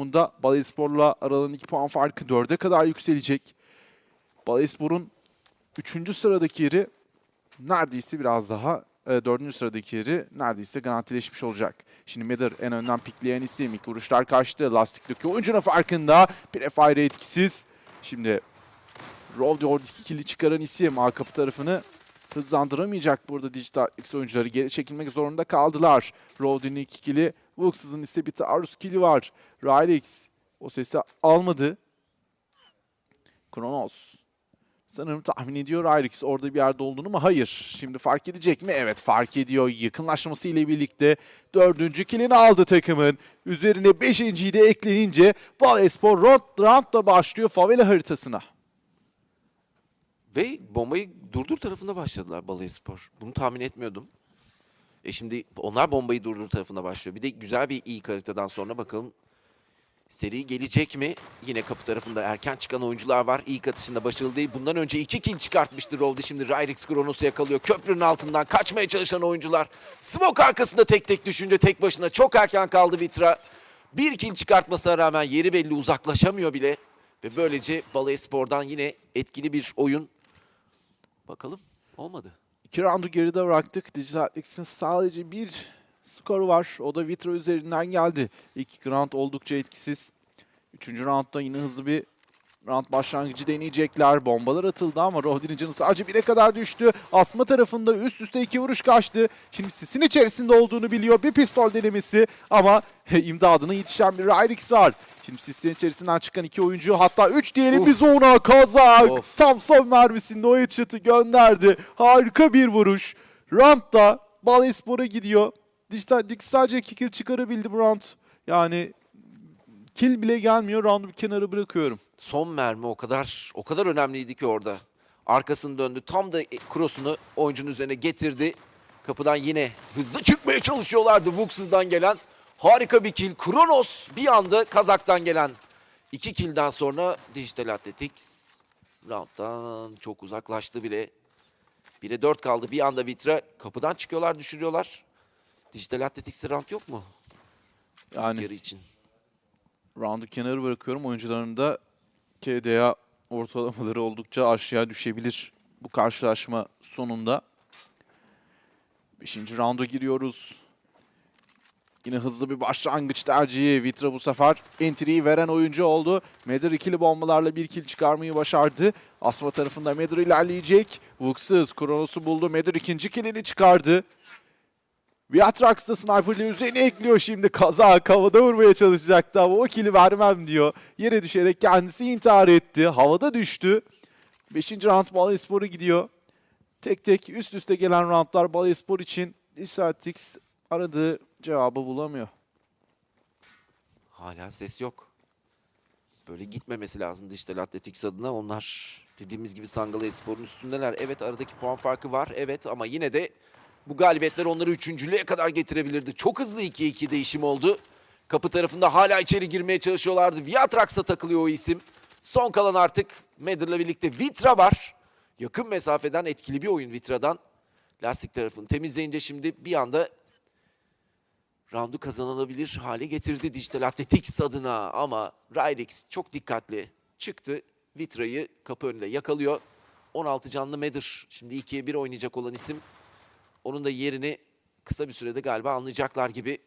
Bunda Balayspor'la aralarındaki puan farkı 4'e kadar yükselecek. Balayspor'un 3. sıradaki yeri neredeyse biraz daha e, 4. sıradaki yeri neredeyse garantileşmiş olacak. Şimdi Medar en önden pikleyen isim. İlk vuruşlar kaçtı. Lastikteki oyuncunun farkında. Bir fire etkisiz. Şimdi Rolde oradaki kili çıkaran isim. A kapı tarafını hızlandıramayacak burada Digital X oyuncuları. Geri çekilmek zorunda kaldılar. Rolde'nin iki kili. Vuxs'ın ise bir taarruz kili var. Rylix o sesi almadı. Kronos. Sanırım tahmin ediyor Rylix orada bir yerde olduğunu mu? Hayır. Şimdi fark edecek mi? Evet fark ediyor. Yakınlaşması ile birlikte dördüncü kilini aldı takımın. Üzerine beşinciyi de eklenince Balespor round, roundla başlıyor favela haritasına. Ve bombayı durdur tarafında başladılar Balayspor. Bunu tahmin etmiyordum. E şimdi onlar bombayı durdur tarafında başlıyor. Bir de güzel bir ilk haritadan sonra bakalım seri gelecek mi? Yine kapı tarafında erken çıkan oyuncular var. İlk atışında başarılı değil. Bundan önce iki kill çıkartmıştı Rolde. Şimdi Ryrix Kronos'u yakalıyor. Köprünün altından kaçmaya çalışan oyuncular. Smoke arkasında tek tek düşünce tek başına çok erken kaldı Vitra. Bir kill çıkartmasına rağmen yeri belli uzaklaşamıyor bile. Ve böylece Balayspor'dan yine etkili bir oyun. Bakalım olmadı. İki roundu geride bıraktık. Digital X'in sadece bir skoru var. O da Vitra üzerinden geldi. İlk round oldukça etkisiz. Üçüncü roundda yine hızlı bir round başlangıcı deneyecekler. Bombalar atıldı ama Rohdi'nin canı sadece bire kadar düştü. Asma tarafında üst üste iki vuruş kaçtı. Şimdi sisin içerisinde olduğunu biliyor. Bir pistol denemesi ama imdadına yetişen bir Ryrix var. Şimdi sisin içerisinden çıkan iki oyuncu hatta üç diyelim Uf. biz ona kazak. Of. Tam son mermisinde o headshot'ı gönderdi. Harika bir vuruş. Round'da Balespor'a gidiyor. Dijital Dix sadece iki kill çıkarabildi bu round. Yani kill bile gelmiyor. Round'u bir kenara bırakıyorum. Son mermi o kadar o kadar önemliydi ki orada. Arkasını döndü. Tam da cross'unu oyuncunun üzerine getirdi. Kapıdan yine hızlı çıkmaya çalışıyorlardı Vux'dan gelen. Harika bir kill. Kronos bir anda Kazak'tan gelen. iki kill'den sonra Digital Athletics round'dan çok uzaklaştı bile. 1'e 4 kaldı. Bir anda Vitra kapıdan çıkıyorlar, düşürüyorlar. Digital Athletics'te round yok mu? Yani Yarı için. Round'u kenara bırakıyorum. Oyuncuların da KDA ortalamaları oldukça aşağıya düşebilir bu karşılaşma sonunda. Beşinci rounda giriyoruz. Yine hızlı bir başlangıç tercihi. Vitra bu sefer entry'yi veren oyuncu oldu. Medr ikili bombalarla bir kill çıkarmayı başardı. Asma tarafında Medr ilerleyecek. Vuksız Kronos'u buldu. Medr ikinci killini çıkardı. Viatrax da sniper'lı üzerine ekliyor şimdi. Kaza havada vurmaya çalışacaktı ama o kill'i vermem diyor. Yere düşerek kendisi intihar etti. Havada düştü. Beşinci round Balaspor'a gidiyor. Tek tek üst üste gelen roundlar Balaspor için Disatix aradığı cevabı bulamıyor. Hala ses yok. Böyle gitmemesi lazım Dijital Athletics adına. Onlar dediğimiz gibi Sangala Espor'un üstündeler. Evet aradaki puan farkı var. Evet ama yine de bu galibiyetler onları üçüncülüğe kadar getirebilirdi. Çok hızlı 2-2 değişim oldu. Kapı tarafında hala içeri girmeye çalışıyorlardı. Viatrax'a takılıyor o isim. Son kalan artık Medder'la birlikte Vitra var. Yakın mesafeden etkili bir oyun Vitra'dan. Lastik tarafını temizleyince şimdi bir anda roundu kazanılabilir hale getirdi Digital Athletics adına ama Ryrix çok dikkatli çıktı. Vitra'yı kapı önünde yakalıyor. 16 canlı Medr şimdi 2'ye 1 oynayacak olan isim. Onun da yerini kısa bir sürede galiba anlayacaklar gibi.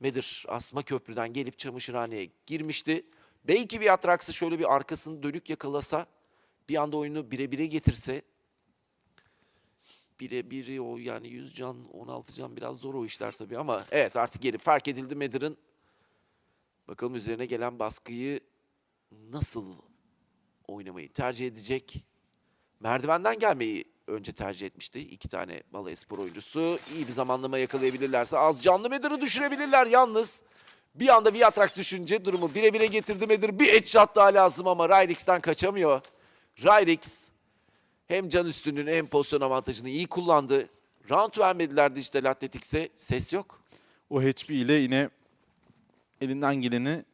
Medr asma köprüden gelip çamaşırhaneye girmişti. Belki bir Atrax'ı şöyle bir arkasını dönük yakalasa bir anda oyunu bire bire getirse bire biri o yani 100 can 16 can biraz zor o işler tabii ama evet artık geri fark edildi Medır'ın. Bakalım üzerine gelen baskıyı nasıl oynamayı tercih edecek. Merdivenden gelmeyi önce tercih etmişti. iki tane Balayspor oyuncusu. İyi bir zamanlama yakalayabilirlerse az canlı Medır'ı düşürebilirler yalnız. Bir anda Viatrak düşünce durumu bire bire getirdi Medir. Bir headshot daha lazım ama Ryrix'ten kaçamıyor. Ryrix hem can üstünlüğünü hem pozisyon avantajını iyi kullandı. Round vermediler Dijital Athletics'e. Ses yok. O HP ile yine elinden geleni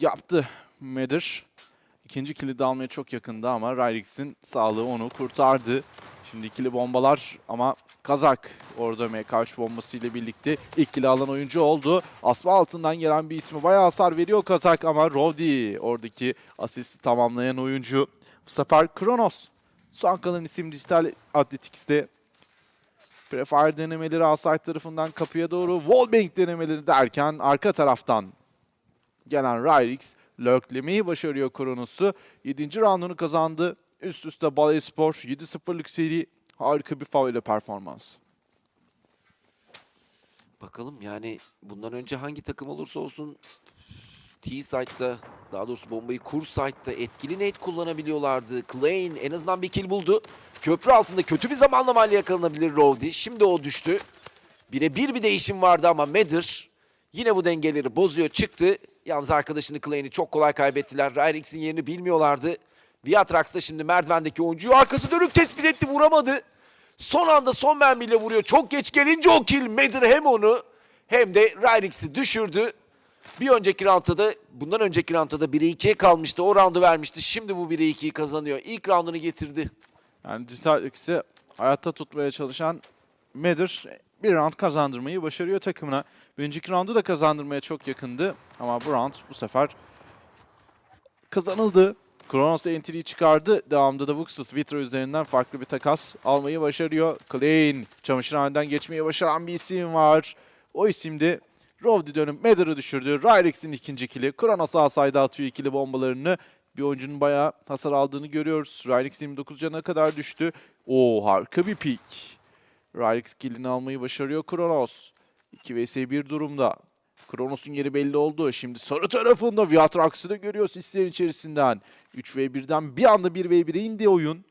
yaptı Medr. İkinci kilidi almaya çok yakındı ama Ryrix'in sağlığı onu kurtardı. Şimdi ikili bombalar ama Kazak orada MK3 bombası ile birlikte ikili alan oyuncu oldu. Asma altından gelen bir ismi bayağı hasar veriyor Kazak ama Rodi oradaki asisti tamamlayan oyuncu. Bu sefer Kronos. Son kalan isim Dijital Athletics'te Prefire denemeleri Asayt tarafından kapıya doğru Wallbang denemeleri derken arka taraftan gelen Ryrix lurklemeyi başarıyor Kronos'u. 7. roundunu kazandı. Üst üste Balay Spor 7-0'lık seri harika bir favori performans. Bakalım yani bundan önce hangi takım olursa olsun T-Site'da daha doğrusu bombayı kur site'da etkili net kullanabiliyorlardı. Klein en azından bir kill buldu. Köprü altında kötü bir zamanlamayla yakalanabilir Rowdy. Şimdi o düştü. Bire bir bir değişim vardı ama Mader yine bu dengeleri bozuyor çıktı. Yalnız arkadaşını Klein'i çok kolay kaybettiler. Ryrix'in yerini bilmiyorlardı. Viatrax da şimdi merdivendeki oyuncuyu arkası dönük tespit etti vuramadı. Son anda son mermiyle vuruyor. Çok geç gelince o kill Mader hem onu hem de Ryrix'i düşürdü. Bir önceki roundda da bundan önceki roundda da 1'e 2'ye kalmıştı. O roundu vermişti. Şimdi bu 1'e 2'yi kazanıyor. İlk roundunu getirdi. Yani Dijital ikisi hayatta tutmaya çalışan Mader bir round kazandırmayı başarıyor takımına. Önceki roundu da kazandırmaya çok yakındı. Ama bu round bu sefer kazanıldı. Kronos entry'yi çıkardı. Devamında da Vuxus Vitra üzerinden farklı bir takas almayı başarıyor. Klein çamaşırhaneden geçmeyi başaran bir isim var. O isim de Rovdi dönüp Mader'ı düşürdü. Ryrex'in ikinci kili. Kronos asayda atıyor ikili bombalarını. Bir oyuncunun bayağı hasar aldığını görüyoruz. Ryrex 29 cana kadar düştü. Oo harika bir pik. Ryrex killini almayı başarıyor Kronos. 2 vs 1 durumda. Kronos'un yeri belli oldu. Şimdi sarı tarafında Viatrax'ı da görüyor sislerin içerisinden. 3 v 1'den bir anda 1 v 1'e indi oyun.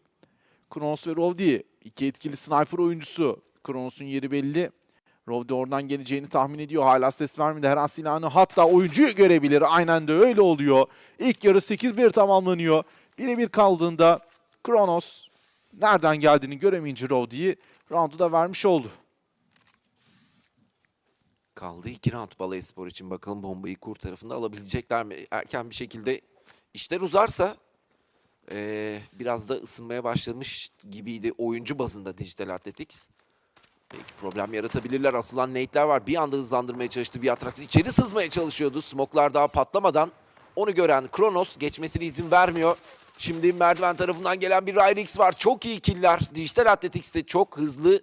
Kronos ve Rovdi. iki etkili sniper oyuncusu. Kronos'un yeri belli. Rovdi oradan geleceğini tahmin ediyor. Hala ses vermedi. Her an silahını hatta oyuncuyu görebilir. Aynen de öyle oluyor. İlk yarı 8-1 tamamlanıyor. Birebir kaldığında Kronos nereden geldiğini göremeyince Rovdi'yi roundu da vermiş oldu. Kaldı iki round Balayspor için. Bakalım bombayı kur tarafında alabilecekler mi? Erken bir şekilde işler uzarsa eee, biraz da ısınmaya başlamış gibiydi oyuncu bazında Digital Athletics. Belki problem yaratabilirler. Asılan nate'ler var. Bir anda hızlandırmaya çalıştı. Viatrax içeri sızmaya çalışıyordu. Smoklar daha patlamadan onu gören Kronos geçmesine izin vermiyor. Şimdi merdiven tarafından gelen bir Ryrix var. Çok iyi killer. Dijital Athletics'te çok hızlı,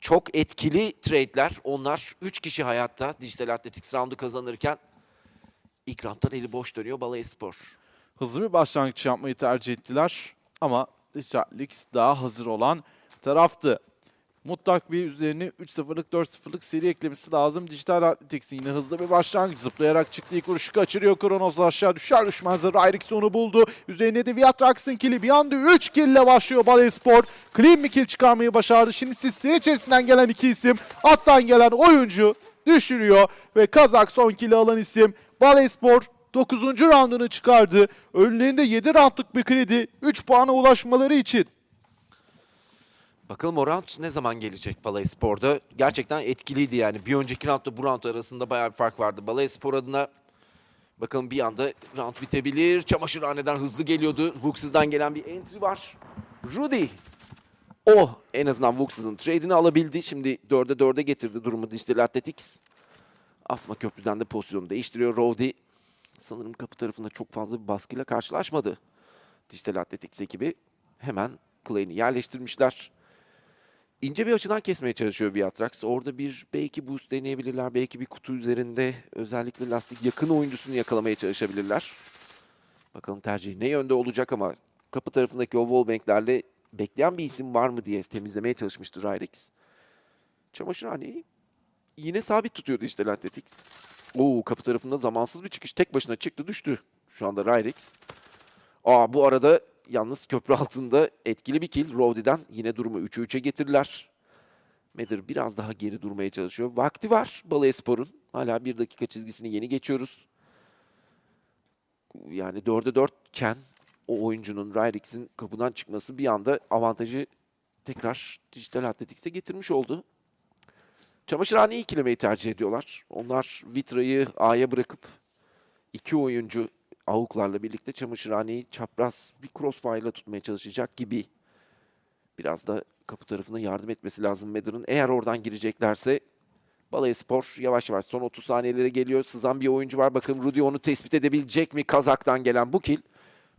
çok etkili trade'ler. Onlar 3 kişi hayatta Dijital Athletics roundu kazanırken ilk rounddan eli boş dönüyor Balayspor. Hızlı bir başlangıç yapmayı tercih ettiler. Ama Digitalix daha hazır olan taraftı. Mutlak bir üzerine 3-0'lık 4-0'lık seri eklemesi lazım. Dijital Athletics'in yine hızlı bir başlangıç. Zıplayarak çıktı ilk vuruşu kaçırıyor. Kronos aşağı düşer düşmez de Ryrix onu buldu. Üzerine de Viatrax'ın kili bir anda 3 kill ile başlıyor Balespor. Clean bir kill çıkarmayı başardı. Şimdi sislerin içerisinden gelen iki isim. Attan gelen oyuncu düşürüyor. Ve Kazak son kill'i alan isim. Balespor 9. roundunu çıkardı. Önlerinde 7 roundluk bir kredi. 3 puana ulaşmaları için. Bakalım o round ne zaman gelecek Balayspor'da? Gerçekten etkiliydi yani. Bir önceki roundla bu round arasında bayağı bir fark vardı. Balayspor adına bakalım bir anda round bitebilir. Çamaşırhaneden hızlı geliyordu. Vuxs'dan gelen bir entry var. Rudy. O en azından Vuxs'ın trade'ini alabildi. Şimdi 4'e 4'e getirdi durumu Digital Athletics. Asma köprüden de pozisyonu değiştiriyor. Rowdy sanırım kapı tarafında çok fazla bir baskıyla karşılaşmadı. Digital Athletics ekibi hemen Clay'ini yerleştirmişler ince bir açıdan kesmeye çalışıyor Viatrax. Orada bir belki boost deneyebilirler. Belki bir kutu üzerinde özellikle lastik yakın oyuncusunu yakalamaya çalışabilirler. Bakalım tercih ne yönde olacak ama kapı tarafındaki o wallbanglerle bekleyen bir isim var mı diye temizlemeye çalışmıştı Ryrix. Çamaşırhaneyi yine sabit tutuyordu işte Athletics. Oo kapı tarafında zamansız bir çıkış. Tek başına çıktı düştü şu anda Ryrix. Aa bu arada yalnız köprü altında etkili bir kill Rowdy'den. Yine durumu 3'e 3'e getirdiler. Medir biraz daha geri durmaya çalışıyor. Vakti var Balayspor'un. Hala bir dakika çizgisini yeni geçiyoruz. Yani 4'e 4 iken o oyuncunun Ryrix'in kapıdan çıkması bir anda avantajı tekrar Dijital Athletics'e getirmiş oldu. Çamaşırhaneyi ikilemeyi tercih ediyorlar. Onlar Vitra'yı A'ya bırakıp iki oyuncu Avuklarla birlikte çamaşırhaneyi çapraz bir crossfire ile tutmaya çalışacak gibi Biraz da kapı tarafına yardım etmesi lazım Medır'ın. Eğer oradan gireceklerse Balayspor yavaş yavaş son 30 saniyelere geliyor. Sızan bir oyuncu var. Bakın Rudy onu tespit edebilecek mi? Kazak'tan gelen bu kill.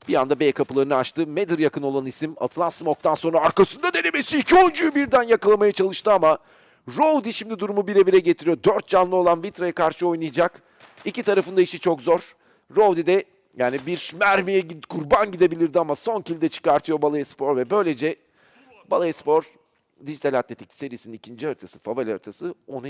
Bir anda B kapılarını açtı. Medir yakın olan isim. Atılan smoke'tan sonra arkasında denemesi. iki oyuncuyu birden yakalamaya çalıştı ama Rowdy şimdi durumu bire bire getiriyor. Dört canlı olan Vitra'ya karşı oynayacak. İki tarafın da işi çok zor. Rowdy de yani bir mermiye kurban gidebilirdi ama son kill de çıkartıyor Balayspor ve böylece Balayspor Dijital Atletik serisinin ikinci haritası, favori haritası 10'a